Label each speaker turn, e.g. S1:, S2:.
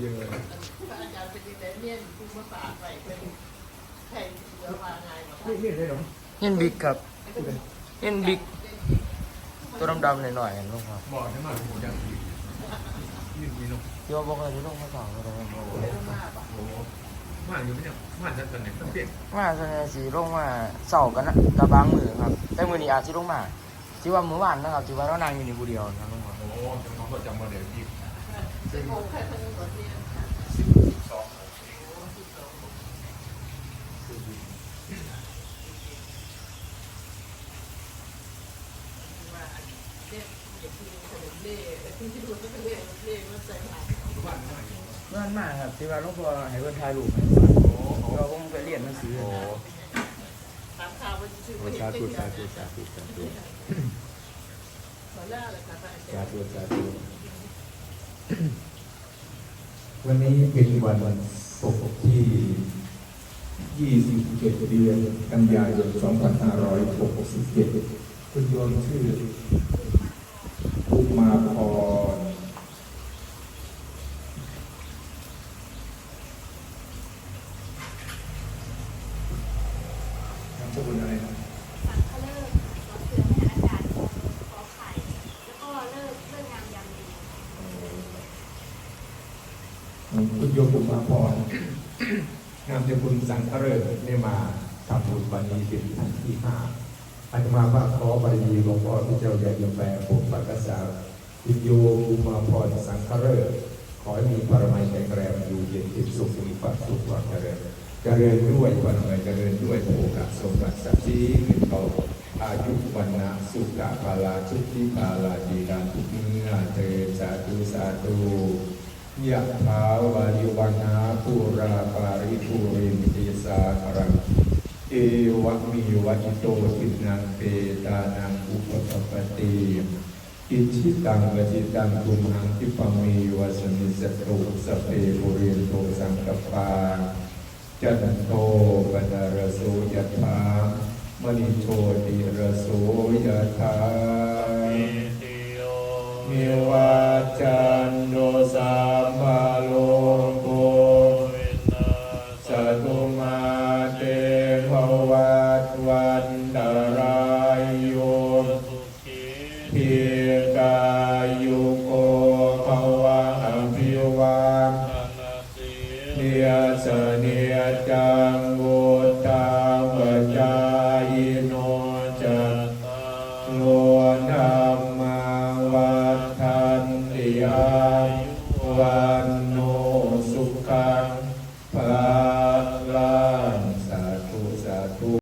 S1: จริงเลย
S2: อาจารย์เป็นดีแต่เนี่ยคุณมาฝากไปเป็นแข่งเสือมาไงมา
S1: นี่นี่เลยหรอ
S3: เห็นบิ๊กครับเห็นบิ๊กตัวดำๆหน่อยๆลงครับ
S1: บอกใช่ไหมโอ้ยังยืนมีนก
S3: เดี๋ยวบอกเลยที่ลงมาสองก็ได้ครับ
S1: โอ้มาอยู่ไม่เนี่ยมาจะตอนไหนต้องเปลี่ยน
S3: มาส่วนใหญ่สีลงมาเสาร์กันนะกับบางมือครับ แต่มือนี้อาจจะลงมาที่ว่ามื้อวานนะครับที่ว่าเรานั่งอยู่นี่ผู้เดียวนะครับลงมา
S1: โอ้จะน้องก็จำมาเดี๋ยวยี่
S2: สิบโมงแค่ทั้งหมดเนี่ย
S1: สิบสอง
S2: ว่าเนี่ยอย่าพูดเสด็จเล่ที่ที่ดูก็เป็นเล่เล่มันใส่หาย
S1: บ้านบ้าน
S3: นั่นมากครับที่ว่าหลวงพ่อให้เพิ่นถ่ายรูปให้
S1: โอ้โห
S3: เราคงไปเรียนหนังสือ
S1: โอ้
S2: ตามข่าวมันชื่อ
S4: โอ้
S2: ไม่
S4: สา
S2: เห็น
S4: ธุ
S2: เป็น
S4: สาธุสาธุสาธุ
S2: มาล่าเลยค่ะอาจา
S4: สาร
S2: ย์
S4: ธุสาธุ วันนี้เป็นวันวันศุกร์ที่ 27 เดือนกันยายน 2567 คุณโยมชื่อภูมาพรนามสกุลอะไรนะ
S5: สังฆเลิกขอเสือให้อากาศขอขอไข่ แล้วก็เลิกเลิกงามยามดี
S4: คุณโยมภูมาพรนามสกุลสังฆเริศได้มาทำบุญวันนี้เป็นครั้งที่ห้าอาตมาภาพขอบารมีหลวงพ่อที่เจ้าใหญ่ยมแปรผมปักกษาคุณโยมภูมาพรสังฆเริศขอให้มีปรมัยแข็งแรงอยู่เย็นเป็นสุขมีความสุขความเจริญเจริญด้วยวันใหม่เจริญด้วยโภคสมบัติสัพย์สีเงินทองอายุวันนะสุขะภาลาชุติภาลาดีรันทุกเมื่อเถิดสาธุสาธุ ยะถาวาริวันาภูราปาริภูเรมิติสาครังเอวะมีวัจโตทินังเปตานังอุปปปติอิชิตังวจิตังตุมหังทิปะเมีวัสมิสตุสพเปปุเรนโตสังกปาจันโตปนารโสยถามณิโชติระโสยถามิวาจันายโยทิกายุโกภวะอภิวันเนียสเนียจังวุตาปจายโนจัตโลธรรมาวัฏันติอาวันโนสุขัง